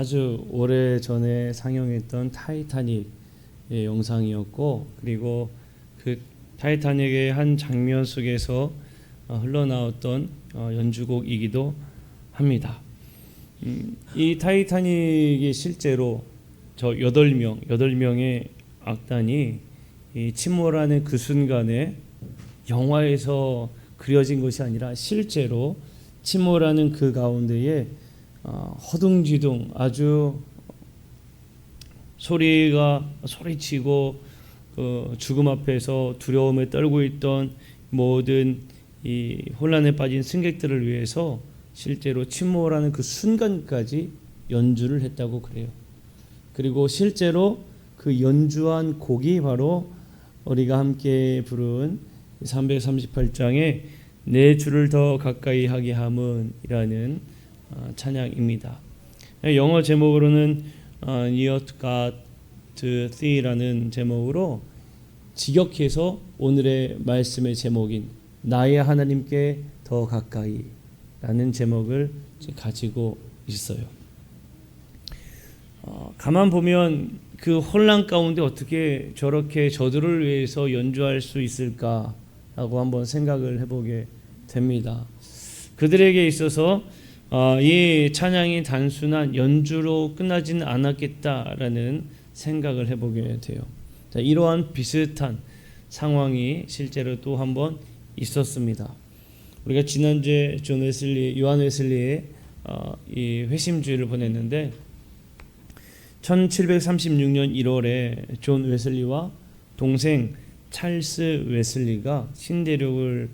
아주 오래 전에 상영했던 타이타닉의 영상이었고 그리고 그 타이타닉의 한 장면 속에서 어, 흘러나왔던 어, 연주곡이기도 합니다. 음, 이 타이타닉이 실제로 저 여덟 명 여덟 명의 악단이 이 침몰하는 그 순간에 영화에서 그려진 것이 아니라 실제로 침몰하는 그 가운데에 어, 허둥지둥 아주 소리가 소리치고 그 죽음 앞에서 두려움에 떨고 있던 모든 이 혼란에 빠진 승객들을 위해서 실제로 침몰하는 그 순간까지 연주를 했다고 그래요. 그리고 실제로 그 연주한 곡이 바로 우리가 함께 부른 338장의 내 주를 더 가까이 하게 함은이라는 어, 찬양입니다. 영어 제목으로는 어, Near to God Thee라는 제목으로 직역해서 오늘의 말씀의 제목인 나의 하나님께 더 가까이 라는 제목을 가지고 있어요. 어, 가만 보면 그 혼란 가운데 어떻게 저렇게 저들을 위해서 연주할 수 있을까라고 한번 생각을 해보게 됩니다. 그들에게 있어서 어, 이 찬양이 단순한 연주로 끝나지는 않았겠다라는 생각을 해보게 돼요. 자, 이러한 비슷한 상황이 실제로 또 한 번 있었습니다. 우리가 지난주에 존 웨슬리, 요한 웨슬리의 어, 이 회심주의를 보냈는데 1736년 1월에 존 웨슬리와 동생 찰스 웨슬리가 신대륙을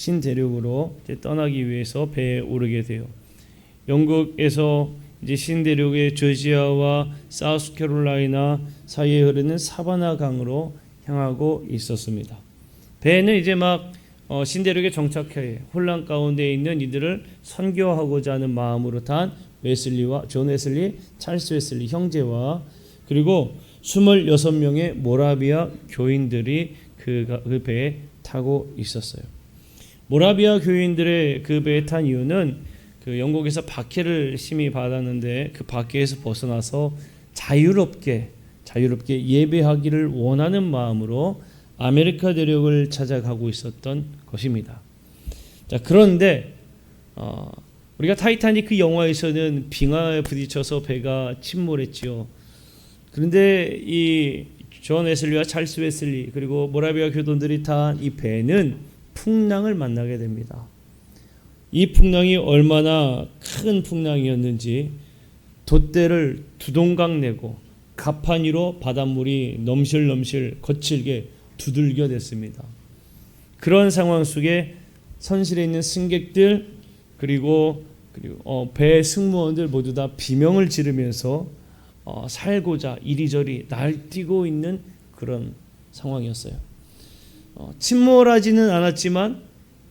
신대륙으로 떠나기 위해서 배에 오르게 돼요. 영국에서 이제 신대륙의 조지아와 사우스캐롤라이나 사이에 흐르는 사바나 강으로 향하고 있었습니다. 배는 이제 막 어, 신대륙에 정착해 혼란 가운데 있는 이들을 선교하고자 하는 마음으로 탄 웨슬리와 존 웨슬리, 찰스 웨슬리 형제와 그리고 26명의 모라비아 교인들이 그, 그 배에 타고 있었어요. 모라비아 교인들의 그 배에 탄 이유는 그 영국에서 박해를 심히 받았는데 그 박해에서 벗어나서 자유롭게 자유롭게 예배하기를 원하는 마음으로 아메리카 대륙을 찾아가고 있었던 것입니다. 자 그런데 어, 우리가 타이타닉 그 영화에서는 빙하에 부딪혀서 배가 침몰했지요. 그런데 이 존 웨슬리와 찰스 웨슬리 그리고 모라비아 교도들이 탄 이 배는 풍랑을 만나게 됩니다. 이 풍랑이 얼마나 큰 풍랑이었는지 돛대를 두 동강 내고 가판 위로 바닷물이 넘실넘실 거칠게 두들겨 댔습니다. 그런 상황 속에 선실에 있는 승객들 그리고 그리고 어, 배 승무원들 모두 다 비명을 지르면서 어, 살고자 이리저리 날뛰고 있는 그런 상황이었어요. 어, 침몰하지는 않았지만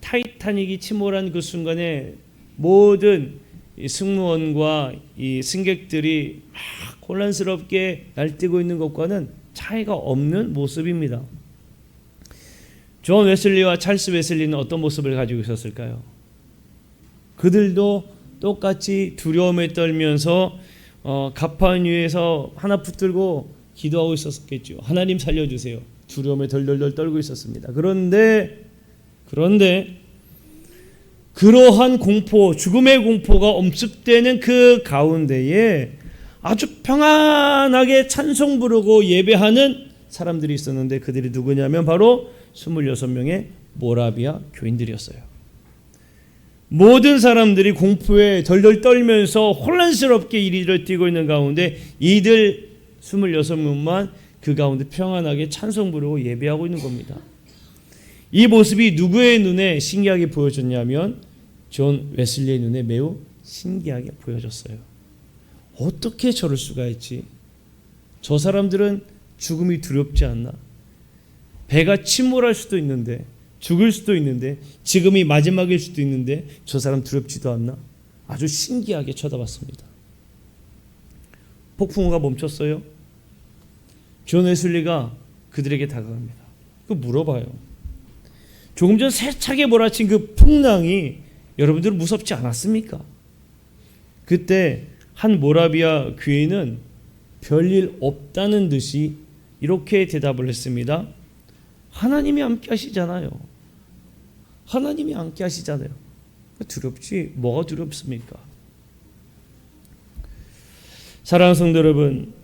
타이타닉이 침몰한 그 순간에 모든 이 승무원과 이 승객들이 막 혼란스럽게 날뛰고 있는 것과는 차이가 없는 모습입니다. 존 웨슬리와 찰스 웨슬리는 어떤 모습을 가지고 있었을까요? 그들도 똑같이 두려움에 떨면서 어, 가판 위에서 하나 붙들고 기도하고 있었겠죠. 하나님 살려주세요. 두려움에 덜덜덜 떨고 있었습니다. 그런데 그런데 그러한 공포, 죽음의 공포가 엄습되는 그 가운데에 아주 평안하게 찬송 부르고 예배하는 사람들이 있었는데 그들이 누구냐면 바로 26명의 모라비아 교인들이었어요. 모든 사람들이 공포에 덜덜 떨면서 혼란스럽게 이리를 뛰고 있는 가운데 이들 26명만 그 가운데 평안하게 찬송 부르고 예배하고 있는 겁니다. 이 모습이 누구의 눈에 신기하게 보여졌냐면 존 웨슬리의 눈에 매우 신기하게 보여졌어요. 어떻게 저럴 수가 있지? 저 사람들은 죽음이 두렵지 않나? 배가 침몰할 수도 있는데 죽을 수도 있는데 지금이 마지막일 수도 있는데 저 사람 두렵지도 않나? 아주 신기하게 쳐다봤습니다. 폭풍우가 멈췄어요. 존 웨슬리가 그들에게 다가갑니다. 그 물어봐요. 조금 전 세차게 몰아친 그 풍랑이 여러분들 무섭지 않았습니까? 그때 한 모라비아 귀인은 별일 없다는 듯이 이렇게 대답을 했습니다. 하나님이 함께 하시잖아요. 하나님이 함께 하시잖아요. 두렵지 뭐가 두렵습니까? 사랑하는 성도 여러분,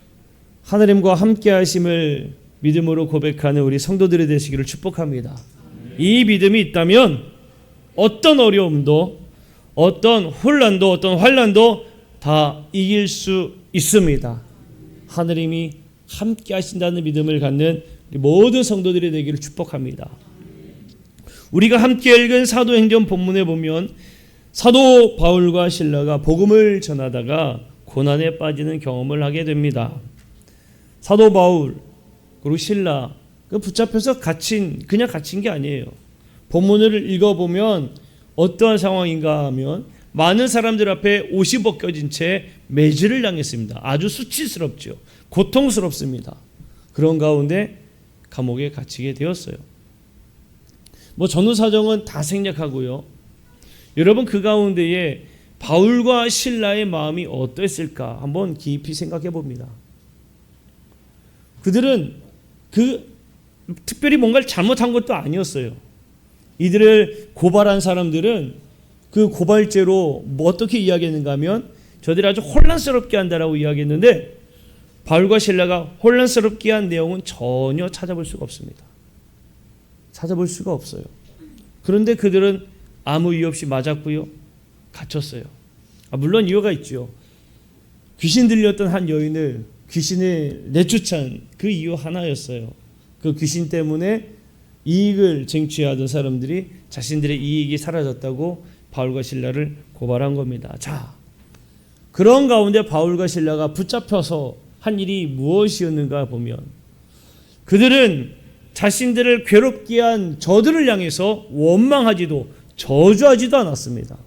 하나님과 함께 하심을 믿음으로 고백하는 우리 성도들이 되시기를 축복합니다. 이 믿음이 있다면 어떤 어려움도 어떤 혼란도 어떤 환란도 다 이길 수 있습니다. 하나님이 함께 하신다는 믿음을 갖는 모든 성도들이 되기를 축복합니다. 우리가 함께 읽은 사도행전 본문에 보면 사도 바울과 신라가 복음을 전하다가 고난에 빠지는 경험을 하게 됩니다. 사도 바울 그리고 신라 그 붙잡혀서 갇힌 그냥 갇힌 게 아니에요. 본문을 읽어보면 어떠한 상황인가 하면 많은 사람들 앞에 옷이 벗겨진 채 매질을 당했습니다. 아주 수치스럽죠. 고통스럽습니다. 그런 가운데 감옥에 갇히게 되었어요. 뭐 전후 사정은 다 생략하고요. 여러분 그 가운데에 바울과 신라의 마음이 어땠을까 한번 깊이 생각해 봅니다. 그들은 그 특별히 뭔가를 잘못한 것도 아니었어요. 이들을 고발한 사람들은 그 고발죄로 뭐 어떻게 이야기했는가 하면 저들이 아주 혼란스럽게 한다라고 이야기했는데 바울과 신라가 혼란스럽게 한 내용은 전혀 찾아볼 수가 없습니다. 찾아볼 수가 없어요. 그런데 그들은 아무 이유 없이 맞았고요. 갇혔어요. 아, 물론 이유가 있죠. 귀신 들렸던 한 여인을 귀신을 내쫓은 그 이유 하나였어요. 그 귀신 때문에 이익을 쟁취하던 사람들이 자신들의 이익이 사라졌다고 바울과 신라를 고발한 겁니다. 자, 그런 가운데 바울과 신라가 붙잡혀서 한 일이 무엇이었는가 보면 그들은 자신들을 괴롭게 한 저들을 향해서 원망하지도 저주하지도 않았습니다.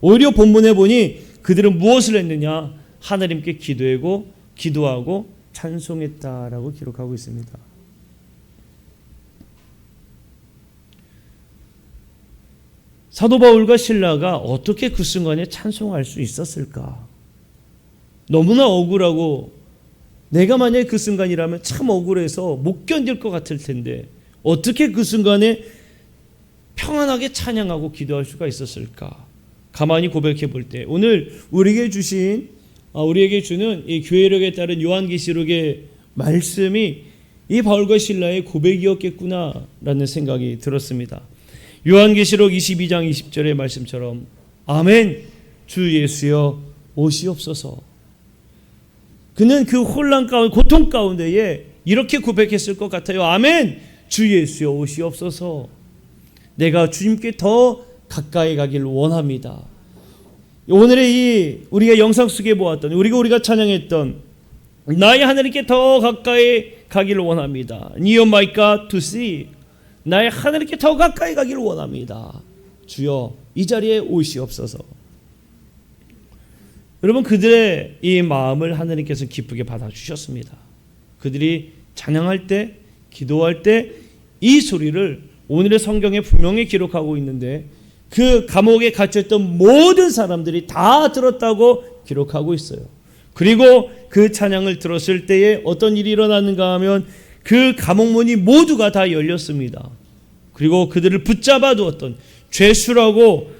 오히려 본문에 보니 그들은 무엇을 했느냐? 하나님께 기도하고 기도하고 찬송했다라고 기록하고 있습니다. 사도 바울과 신라가 어떻게 그 순간에 찬송할 수 있었을까? 너무나 억울하고 내가 만약에 그 순간이라면 참 억울해서 못 견딜 것 같을 텐데 어떻게 그 순간에 평안하게 찬양하고 기도할 수가 있었을까? 가만히 고백해 볼 때 오늘 우리에게 주신 아, 우리에게 주는 이 교회력에 따른 요한계시록의 말씀이 이 바울과 신라의 고백이었겠구나라는 생각이 들었습니다. 요한계시록 22장 20절의 말씀처럼 아멘 주 예수여 오시옵소서. 그는 그 혼란 가운데 고통 가운데에 이렇게 고백했을 것 같아요. 아멘 주 예수여 오시옵소서. 내가 주님께 더 가까이 가길 원합니다. 오늘의 이 우리가 영상 속에 보았던 우리가 우리가 찬양했던 나의 하나님께 더 가까이 가기를 원합니다. Near my God to see. 나의 하나님께 더 가까이 가기를 원합니다. 주여 이 자리에 오시옵소서. 여러분 그들의 이 마음을 하나님께서 기쁘게 받아 주셨습니다. 그들이 찬양할 때, 기도할 때 이 소리를 오늘의 성경에 분명히 기록하고 있는데 그 감옥에 갇혔던 모든 사람들이 다 들었다고 기록하고 있어요. 그리고 그 찬양을 들었을 때에 어떤 일이 일어났는가 하면 그 감옥문이 모두가 다 열렸습니다. 그리고 그들을 붙잡아 두었던 죄수라고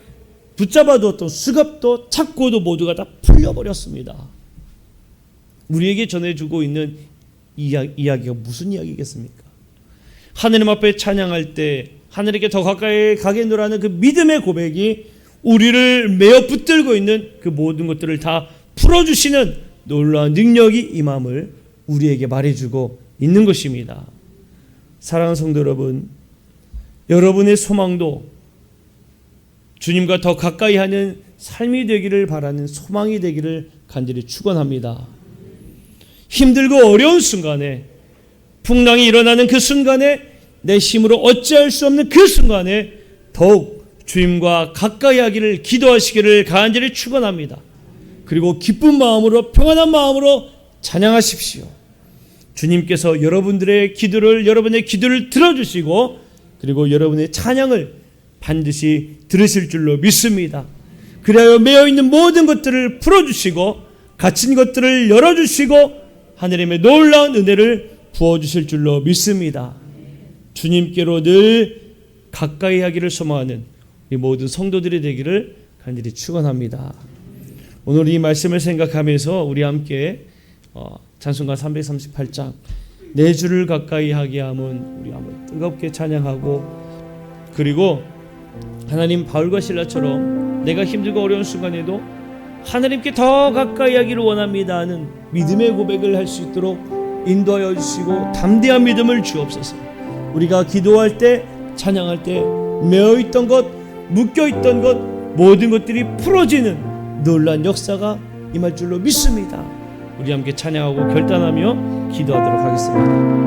붙잡아 두었던 수갑도 착고도 모두가 다 풀려버렸습니다. 우리에게 전해주고 있는 이야기가 무슨 이야기겠습니까? 하느님 앞에 찬양할 때 하늘에게 더 가까이 가겠노라는 그 믿음의 고백이 우리를 매어 붙들고 있는 그 모든 것들을 다 풀어주시는 놀라운 능력이 임함을 우리에게 말해주고 있는 것입니다. 사랑하는 성도 여러분, 여러분의 소망도 주님과 더 가까이 하는 삶이 되기를 바라는 소망이 되기를 간절히 축원합니다. 힘들고 어려운 순간에 풍랑이 일어나는 그 순간에 내 힘으로 어찌할 수 없는 그 순간에 더욱 주님과 가까이 하기를 기도하시기를 간절히 축원합니다. 그리고 기쁜 마음으로 평안한 마음으로 찬양하십시오. 주님께서 여러분들의 기도를 여러분의 기도를 들어주시고 그리고 여러분의 찬양을 반드시 들으실 줄로 믿습니다. 그래야 매어 있는 모든 것들을 풀어주시고 갇힌 것들을 열어주시고 하나님의 놀라운 은혜를 부어주실 줄로 믿습니다. 주님께로 늘 가까이 하기를 소망하는 우리 모든 성도들이 되기를 간절히 축원합니다. 오늘 이 말씀을 생각하면서 우리 함께 어, 찬송가 338장 내 주를 가까이 하게 함은 우리 한번 뜨겁게 찬양하고 그리고 하나님 바울과 신라처럼 내가 힘들고 어려운 순간에도 하나님께 더 가까이 하기를 원합니다 하는 믿음의 고백을 할 수 있도록 인도하여 주시고 담대한 믿음을 주옵소서. 우리가 기도할 때 찬양할 때 메어 있던 것 묶여 있던 것 모든 것들이 풀어지는 놀란 역사가 임할 줄로 믿습니다. 우리 함께 찬양하고 결단하며 기도하도록 하겠습니다.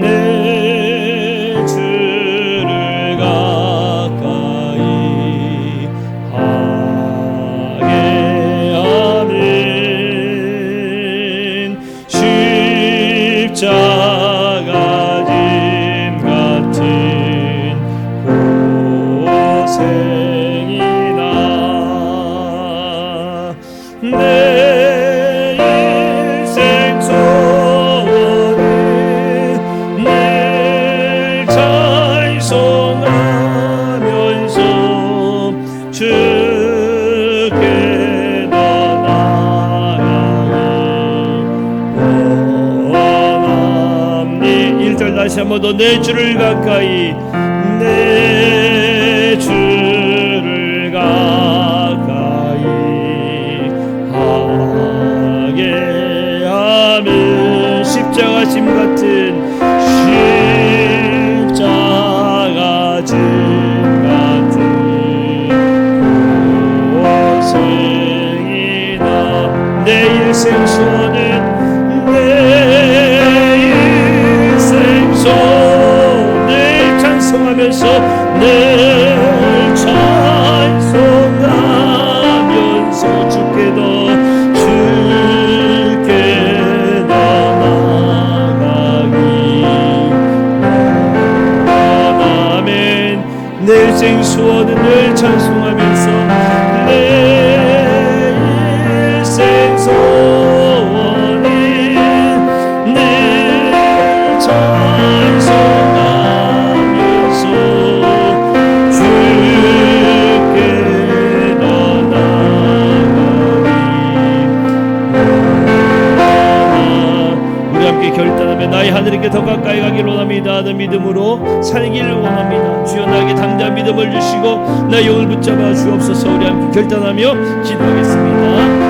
내 십 다시 한 번 더 내 주를 가까이 내 주를 가까이 하게 하면 십자가 짐 같은 십자가 짐 같은 고생이나 내 일생 소원 내 일생 소원은 늘 찬송하면 나의 하늘에게 더 가까이 가기를 원합니다. 하는 믿음으로 살기를 원합니다. 주여 나에게 당장 믿음을 주시고 나의 영을 붙잡아 주옵소서. 우리 함께 결단하며 기도하겠습니다